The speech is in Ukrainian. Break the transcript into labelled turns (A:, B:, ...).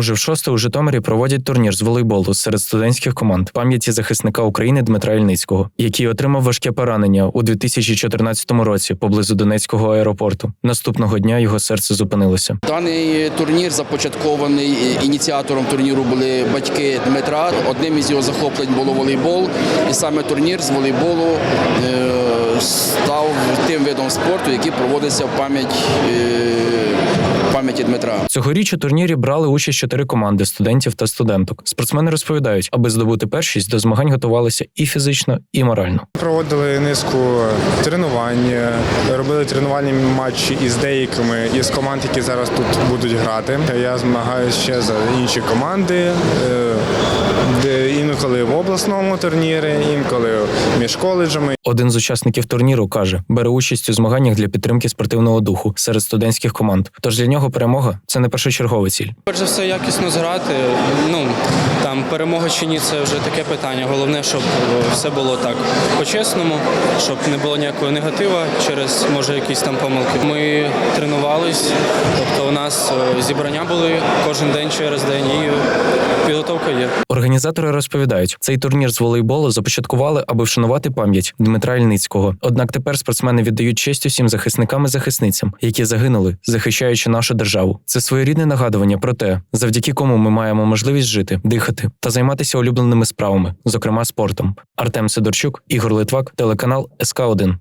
A: Уже в шосте у Житомирі проводять турнір з волейболу серед студентських команд пам'яті захисника України Дмитра Ільницького, який отримав важке поранення у 2014 році поблизу Донецького аеропорту. Наступного дня його серце зупинилося.
B: Даний турнір започаткований ініціатором турніру були батьки Дмитра. Одним із його захоплень було волейбол, і саме турнір з волейболу е, став тим видом спорту, який проводиться в пам'ять е, пам'яті Дмитра.
A: Цьогоріч у турнірі брали участь чотири команди студентів та студенток. Спортсмени розповідають, аби здобути першість, до змагань готувалися і фізично, і морально.
C: Проводили низку тренувань, робили тренувальні матчі із деякими із команд, які зараз тут будуть грати. Я змагаюся ще за інші команди, інколи в обласному турнірі, інколи між коледжами.
A: Один з учасників турніру каже, бере участь у змаганнях для підтримки спортивного духу серед студентських команд. Тож для нього перемога це не першочергова ціль.
D: Перш за все, якісно зграти. Ну там перемога чи ні, це вже таке питання. Головне, щоб е, все було так по-чесному, щоб не було ніякого негатива через може якісь там помилки. Ми тренувались, тобто у нас е, зібрання були кожен день через день, і підготовка є.
A: Організатори розповідають, цей турнір з волейболу започаткували, аби вшанувати пам'ять Дмитра Ільницького. Однак тепер спортсмени віддають честь усім захисникам і захисницям, які загинули, захищаючи нашу державу. Це своєрідне нагадування про те, завдяки кому ми маємо можливість жити, дихати та займатися улюбленими справами, зокрема спортом. Артем Сидорчук, Ігор Литвак, телеканал СК 1